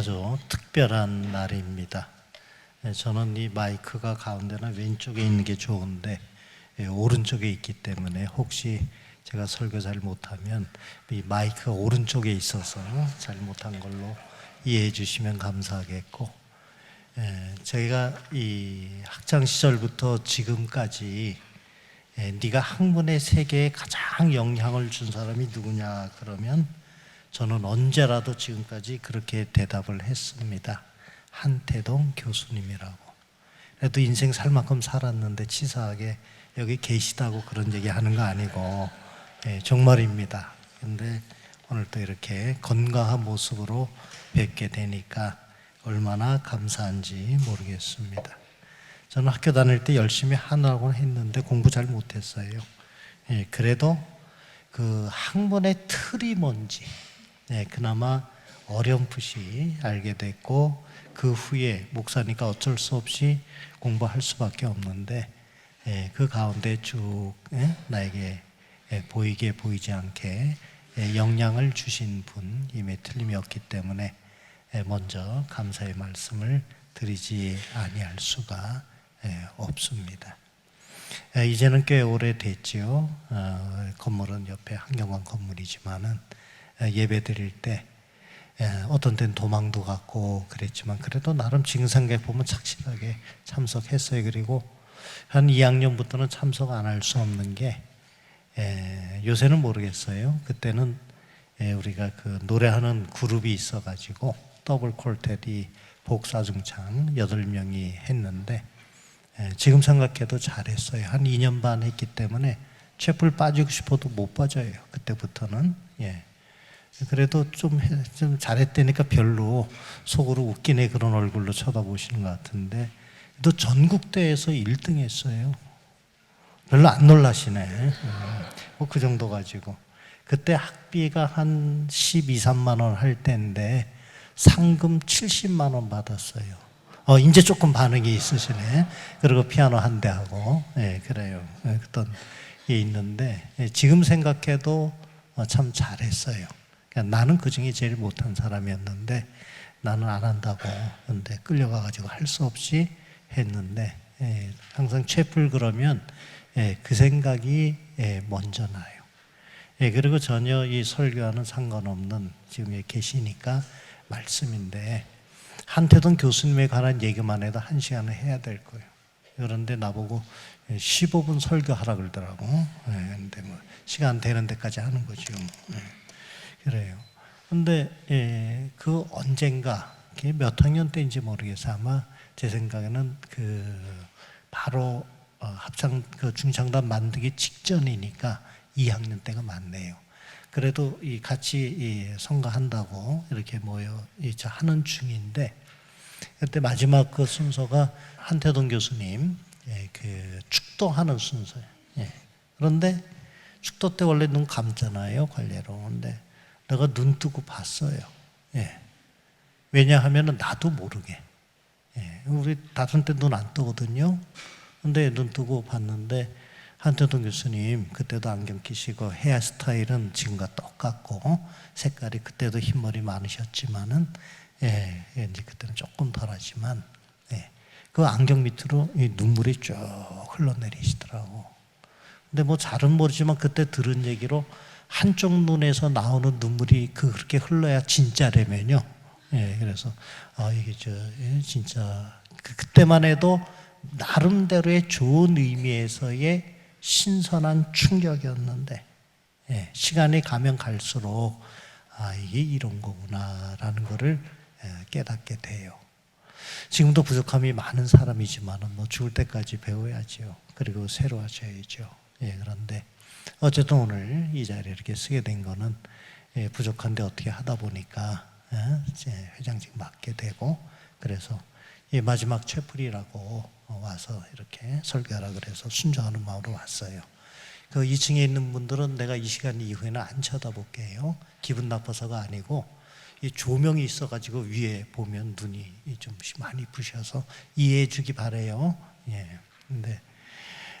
아주 특별한 날입니다. 예, 저는 이 마이크가 가운데나 왼쪽에 있는 게 좋은데 예, 오른쪽에 있기 때문에 혹시 제가 설교 잘 못하면 이 마이크가 오른쪽에 있어서 잘 못한 걸로 이해해 주시면 감사하겠고 예, 제가 이 학창 시절부터 지금까지 예, 네가 학문의 세계에 가장 영향을 준 사람이 누구냐 그러면 저는 언제라도 지금까지 그렇게 대답을 했습니다. 한태동 교수님이라고. 그래도 인생 살 만큼 살았는데 치사하게 여기 계시다고 그런 얘기 하는 거 아니고 예, 정말입니다. 근데 오늘 또 이렇게 건강한 모습으로 뵙게 되니까 얼마나 감사한지 모르겠습니다. 저는 학교 다닐 때 열심히 하느라고 했는데 공부 잘 못했어요. 예, 그래도 그 학문의 틀이 뭔지 예, 그나마 어렴풋이 알게 됐고 그 후에 목사니까 어쩔 수 없이 공부할 수밖에 없는데 예, 그 가운데 쭉 예, 나에게 예, 보이게 보이지 않게 예, 영향을 주신 분임에 틀림이 없기 때문에 예, 먼저 감사의 말씀을 드리지 아니할 수가 예, 없습니다. 예, 이제는 꽤 오래됐지요. 어, 건물은 옆에 한경관 건물이지만은 예, 예배 드릴 때 예, 어떤 때는 도망도 갔고 그랬지만 그래도 나름 징상객 보면 착실하게 참석했어요. 그리고 한 2학년부터는 참석 안 할 수 없는 게 예, 요새는 모르겠어요. 그때는 예, 우리가 그 노래하는 그룹이 있어가지고 더블 콜텟이 복사중창 8명이 했는데 예, 지금 생각해도 잘했어요. 한 2년 반 했기 때문에 채플 빠지고 싶어도 못 빠져요. 그때부터는 예. 그래도 좀, 해- 좀 잘했다니까 별로 속으로 웃기네 그런 얼굴로 쳐다보시는 것 같은데 또 전국대회에서 1등 했어요. 별로 안 놀라시네. 뭐 그 정도 가지고. 그때 학비가 한 12, 3만 원 할 때인데 상금 70만 원 받았어요. 어, 이제 조금 반응이 있으시네. 그리고 피아노 한 대 하고. 예, 그래요. 예, 그던 게 있는데 예, 지금 생각해도 어, 참 잘했어요. 그러니까 나는 그 중에 제일 못한 사람이었는데 나는 안 한다고 근데 끌려가 가지고 할 수 없이 했는데 예, 항상 채플 그러면 예, 그 생각이 예, 먼저 나요. 예, 그리고 전혀 이 설교와는 상관없는 지금 계시니까 말씀인데 한태동 교수님에 관한 얘기만 해도 한 시간을 해야 될 거예요. 그런데 나보고 15분 설교하라 그러더라고. 예, 근데 뭐 시간 되는 데까지 하는 거죠. 예, 그래요. 근데 예, 그 언젠가 몇 학년 때인지 모르겠어 아마 제 생각에는 그 바로 어, 합창 그 중창단 만들기 직전이니까 2학년 때가 맞네요. 그래도 이 같이 이 성가한다고 이렇게 모여 이제 하는 중인데 그때 마지막 그 순서가 한태동 교수님 예, 그 축도하는 순서예요. 예. 그런데 축도 때 원래 눈 감잖아요 관례로. 근데 내가 눈 뜨고 봤어요. 예. 왜냐하면은 나도 모르게. 예. 우리 다른 때 눈 안 뜨거든요. 근데 눈 뜨고 봤는데 한태동 교수님 그때도 안경 끼시고 헤어스타일은 지금과 똑같고 색깔이 그때도 흰머리 많으셨지만은 예, 예, 이제 그때는 조금 덜하지만 예, 그 안경 밑으로 이 눈물이 쭉 흘러내리시더라고. 근데 뭐 잘은 모르지만 그때 들은 얘기로 한쪽 눈에서 나오는 눈물이 그 그렇게 흘러야 진짜라면요. 예, 그래서 아 이게 저 예, 진짜 그, 그때만 해도 나름대로의 좋은 의미에서의 신선한 충격이었는데 예, 시간이 가면 갈수록 아 이게 이런 거구나라는 거를 예, 깨닫게 돼요. 지금도 부족함이 많은 사람이지만은 뭐 죽을 때까지 배워야지요. 그리고 새로 하셔야죠. 예, 그런데 어쨌든 오늘 이 자리에 이렇게 쓰게 된 거는 예, 부족한데 어떻게 하다 보니까 예, 회장직 맡게 되고 그래서 이 마지막 채플이라고 와서 이렇게 설교하라 그래서 순종하는 마음으로 왔어요. 그 2층에 있는 분들은 내가 이 시간 이후에는 안 쳐다볼게요. 기분 나빠서가 아니고 이 조명이 있어가지고 위에 보면 눈이 좀 많이 부셔서 이해해 주기 바래요. 예. 근데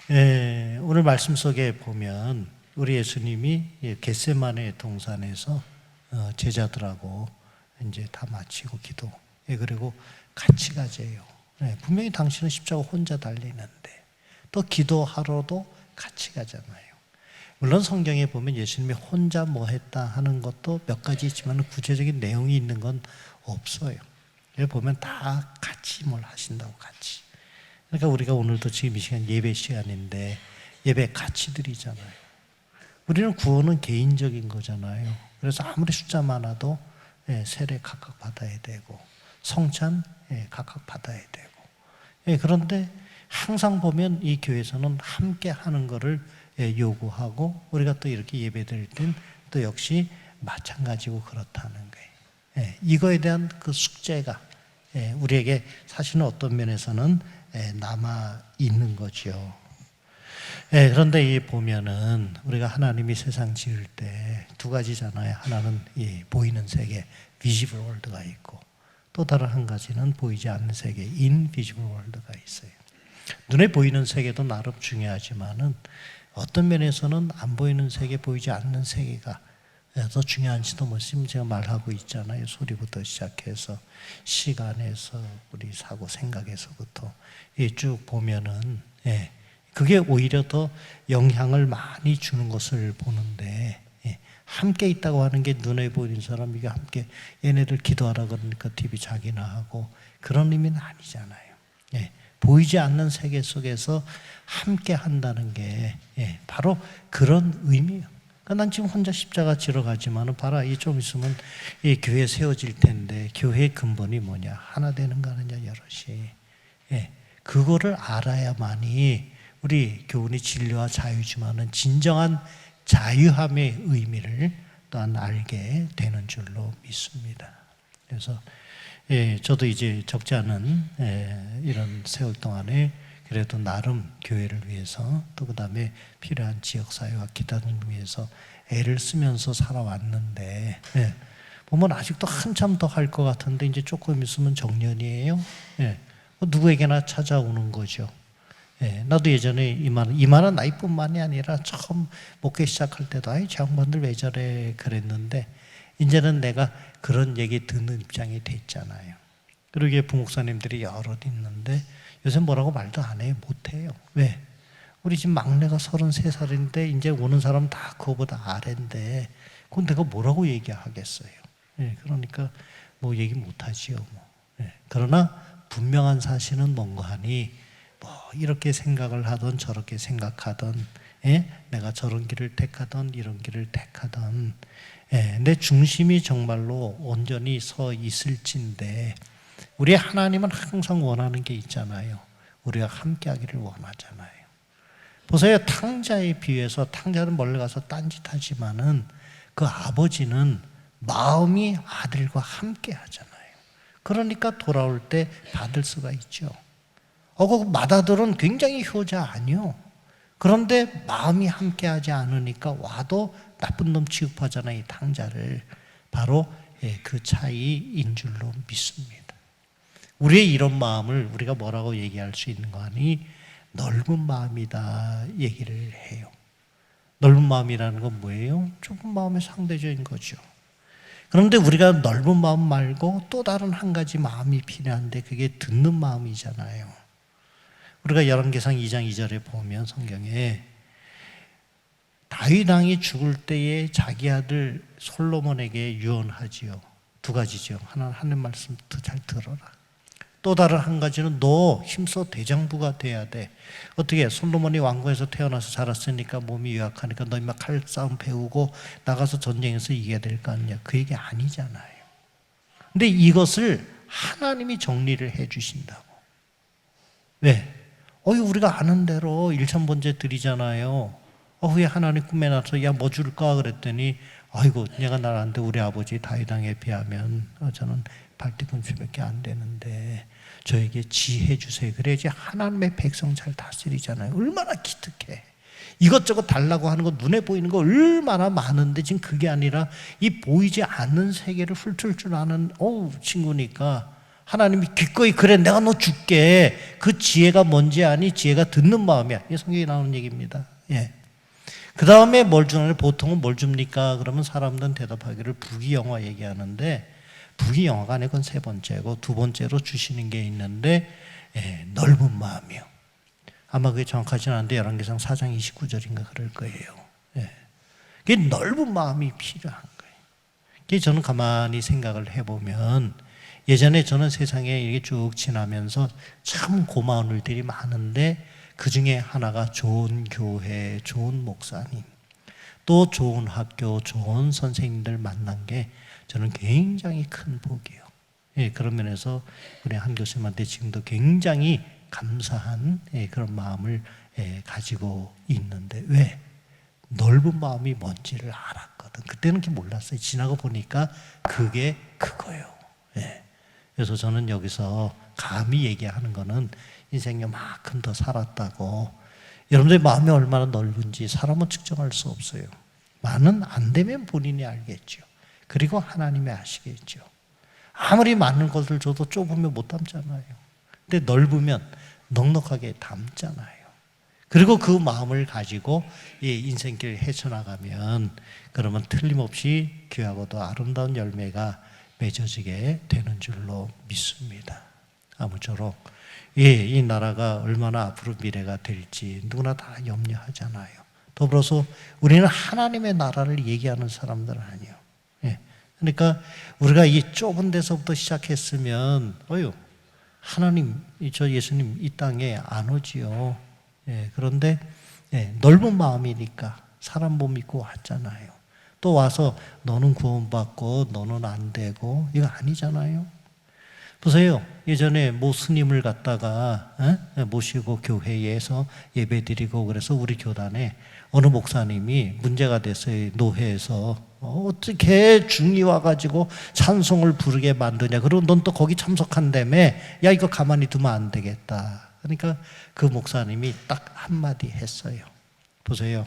예, 오늘 말씀 속에 보면 우리 예수님이 예, 겟세마네 동산에서 어, 제자들하고 이제 다 마치고 기도. 예, 그리고 같이 가재요. 예, 분명히 당신은 십자가 혼자 달리는데 또 기도하러도 같이 가잖아요. 물론 성경에 보면 예수님이 혼자 뭐 했다 하는 것도 몇 가지 있지만 구체적인 내용이 있는 건 없어요. 여기 보면 다 같이 뭘 하신다고 같이. 그러니까 우리가 오늘도 지금 이 시간 예배 시간인데 예배 드리잖아요. 우리는 구원은 개인적인 거잖아요. 그래서 아무리 숫자 많아도 예, 세례 각각 받아야 되고 성찬 예, 각각 받아야 되고 예, 그런데 항상 보면 이 교회에서는 함께 하는 예, 요구하고 우리가 또 이렇게 예배 드릴 땐 또 역시 마찬가지고 그렇다는 거예요. 예, 이거에 대한 그 숙제가 예, 우리에게 사실은 어떤 면에서는 예, 남아 있는 거죠. 예, 그런데 이 보면은 우리가 하나님이 세상 지을 때 두 가지잖아요. 하나는 이 보이는 세계, visible world가 있고 또 다른 한 가지는 보이지 않는 세계, invisible world가 있어요. 눈에 보이는 세계도 나름 중요하지만은 어떤 면에서는 안 보이는 세계, 보이지 않는 세계가 더 중요한지도 모르겠지만 제가 말하고 있잖아요. 소리부터 시작해서 시간에서 우리 사고 생각에서부터 이쭉 보면은 예, 그게 오히려 더 영향을 많이 주는 것을 보는데 예, 함께 있다고 하는 게 눈에 보이는 사람 이게 함께 얘네들 기도하라 그러니까 TV 자기나 하고 그런 의미는 아니잖아요. 예, 보이지 않는 세계 속에서 함께 한다는 게 예, 바로 그런 의미예요. 그러니까 난 지금 혼자 십자가 지러 가지만은 봐라 이 좀 있으면 이 교회 세워질 텐데 교회의 근본이 뭐냐 하나 되는 거 아니냐 여럿이 예, 그거를 알아야만이 우리 교훈이 진리와 자유지만은 진정한 자유함의 의미를 또한 알게 되는 줄로 믿습니다. 그래서 예, 저도 이제 적지 않은 예, 이런 세월 동안에 그래도 나름 교회를 위해서 또 그다음에 필요한 지역 사회와 기타 등을 위해서 애를 쓰면서 살아왔는데 예, 보면 아직도 한참 더 할 것 같은데 이제 조금 있으면 정년이에요. 예, 뭐 누구에게나 찾아오는 거죠. 예, 나도 예전에 이만 이만한 나이뿐만이 아니라 처음 목회 시작할 때도 아이 장관들 왜 저래 그랬는데 이제는 내가 그런 얘기 듣는 입장이 됐잖아요. 그러기에 부목사님들이 여럿 있는데 요새 뭐라고 말도 안 해요. 못 해요. 왜? 우리 집 막내가 33살인데 이제 오는 사람 다 그거보다 아래인데 그건 내가 뭐라고 얘기하겠어요. 예, 그러니까 뭐 얘기 못 하지요. 뭐. 예, 그러나 분명한 사실은 뭔가 하니 뭐 이렇게 생각을 하던 저렇게 생각하던 예? 내가 저런 길을 택하던 이런 길을 택하던 예, 내 중심이 정말로 온전히 서 있을진데 우리 하나님은 항상 원하는 게 있잖아요. 우리가 함께하기를 원하잖아요. 보세요. 탕자에 비해서 탕자는 멀리 가서 딴짓하지만은 그 아버지는 마음이 아들과 함께 하잖아요. 그러니까 돌아올 때 받을 수가 있죠. 어, 그 맏아들은 굉장히 효자 아니요. 그런데 마음이 함께하지 않으니까 와도 나쁜 놈 취급하잖아요. 이 탕자를. 바로 예, 그 차이인 줄로 믿습니다. 우리의 이런 마음을 우리가 뭐라고 얘기할 수 있는 거 아니? 넓은 마음이다 얘기를 해요. 넓은 마음이라는 건 뭐예요? 좁은 마음의 상대적인 거죠. 그런데 우리가 넓은 마음 말고 또 다른 한 가지 마음이 필요한데 그게 듣는 마음이잖아요. 우리가 열왕기상 2장 2절에 보면 성경에 다윗 왕이 죽을 때에 자기 아들 솔로몬에게 유언하지요. 두 가지죠. 하나는 하는 말씀 잘 들어라. 또 다른 한 가지는 너 힘써 대장부가 돼야 돼. 어떻게 솔로몬이 왕궁에서 태어나서 자랐으니까 몸이 유약하니까 너 임마 칼 싸움 배우고 나가서 전쟁에서 이겨야 될 거 아니냐. 그 얘기 아니잖아요. 근데 이것을 하나님이 정리를 해 주신다고. 왜? 어이 우리가 아는 대로 일천번제 드리잖아요. 어, 후에 하나님 꿈에 나서 야 뭐 줄까 그랬더니 아이고 내가 나란데 우리 아버지 다윗왕에 비하면 어, 저는 발뒤꿈치밖에 안 되는데 저에게 지혜 주세요. 그래야지 하나님의 백성 잘 다스리잖아요. 얼마나 기특해. 이것저것 달라고 하는 거 눈에 보이는 거 얼마나 많은데 지금 그게 아니라 이 보이지 않는 세계를 훑을 줄 아는 어우 친구니까 하나님이 기꺼이 그래 내가 너 줄게 그 지혜가 뭔지 아니 지혜가 듣는 마음이야 이 성경에 나오는 얘기입니다 예. 그 다음에 뭘 주나요 보통은 뭘 줍니까 그러면 사람들은 대답하기를 부귀영화 얘기하는데 부귀영화가 그건 세 번째고 두 번째로 주시는 게 있는데 예, 넓은 마음이요. 아마 그게 정확하지는 않은데 열왕기상 4장 29절인가 그럴 거예요. 예. 그게 넓은 마음이 필요한 거예요. 그게 저는 가만히 생각을 해보면 예전에 저는 세상에 이렇게 쭉 지나면서 참 고마운 일들이 많은데 그 중에 하나가 좋은 교회, 좋은 목사님, 또 좋은 학교, 좋은 선생님들 만난 게 저는 굉장히 큰 복이에요. 예, 그런 면에서 우리 한 교수님한테 지금도 굉장히 감사한 예, 그런 마음을 예, 가지고 있는데 왜? 넓은 마음이 뭔지를 알았거든. 그때는 그게 몰랐어요. 지나고 보니까 그게 그거예요. 예. 그래서 저는 여기서 감히 얘기하는 거는 인생 요만큼 더 살았다고 여러분들의 마음이 얼마나 넓은지 사람은 측정할 수 없어요. 많은 안 되면 본인이 알겠죠. 그리고 하나님이 아시겠죠. 아무리 많은 것을 줘도 좁으면 못 담잖아요. 근데 넓으면 넉넉하게 담잖아요. 그리고 그 마음을 가지고 이 인생길 헤쳐나가면 그러면 틀림없이 귀하고도 아름다운 열매가 맺어지게 되는 줄로 믿습니다. 아무쪼록 예, 이 나라가 얼마나 앞으로 미래가 될지 누구나 다 염려하잖아요. 더불어서 우리는 하나님의 나라를 얘기하는 사람들 아니에요. 예. 그러니까 우리가 이 좁은 데서부터 시작했으면 어유 하나님 이저 예수님 이 땅에 안 오지요. 예, 그런데 예, 넓은 마음이니까 사람 못 믿고 왔잖아요. 또 와서 너는 구원받고 너는 안 되고 이거 아니잖아요. 보세요. 예전에 모 스님을 갖다가 에? 모시고 교회에서 예배드리고 그래서 우리 교단에 어느 목사님이 문제가 됐어요. 노회에서 어, 어떻게 중이 와가지고 찬송을 부르게 만드냐. 그리고 넌 또 거기 참석한다며. 야 이거 가만히 두면 안 되겠다. 그러니까 그 목사님이 딱 한마디 했어요. 보세요.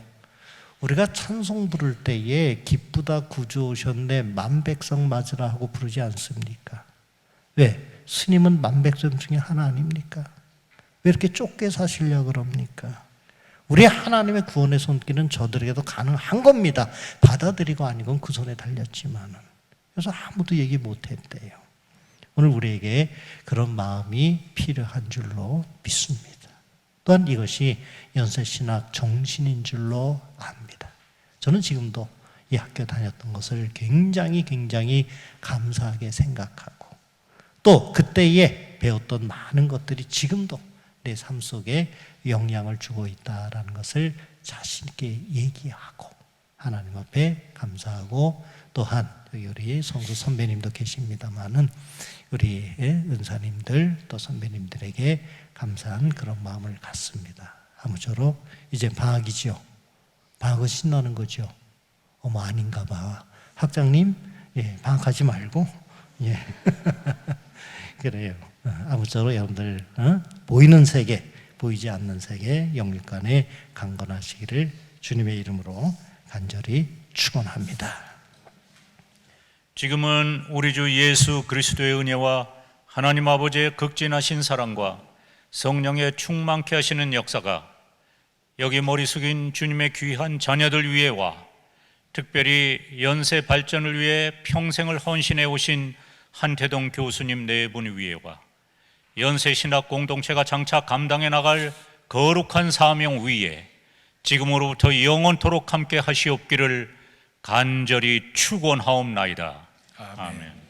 우리가 찬송 부를 때에 기쁘다 구주 오셨네 만백성 맞으라 하고 부르지 않습니까? 왜? 스님은 만백성 중에 하나 아닙니까? 왜 이렇게 좁게 사시려 그럽니까? 우리 하나님의 구원의 손길은 저들에게도 가능한 겁니다. 받아들이고 아니건 그 손에 달렸지만은. 그래서 아무도 얘기 못 했대요. 오늘 우리에게 그런 마음이 필요한 줄로 믿습니다. 또한 이것이 연세신학 정신인 줄로 압니다. 저는 지금도 이 학교 다녔던 것을 굉장히 굉장히 감사하게 생각하고 또 그때에 배웠던 많은 것들이 지금도 내 삶 속에 영향을 주고 있다라는 것을 자신 있게 얘기하고 하나님 앞에 감사하고 또한 우리 성수 선배님도 계십니다만은 우리 은사님들 또 선배님들에게 감사한 그런 마음을 갖습니다. 아무쪼록 이제 방학이지요. 방학은 신나는 거죠. 어머 아닌가 봐. 학장님, 예, 방학하지 말고 예. 그래요. 어, 아무쪼록 여러분들 어? 보이는 세계, 보이지 않는 세계 영육간에 강건하시기를 주님의 이름으로 간절히 축원합니다. 지금은 우리 주 예수 그리스도의 은혜와 하나님 아버지의 극진하신 사랑과 성령의 충만케 하시는 역사가 여기 머리 숙인 주님의 귀한 자녀들 위에와 특별히 연세 발전을 위해 평생을 헌신해 오신 한태동 교수님 네 분 위에와 연세 신학 공동체가 장차 감당해 나갈 거룩한 사명 위에 지금으로부터 영원토록 함께 하시옵기를 간절히 축원하옵나이다. 아멘.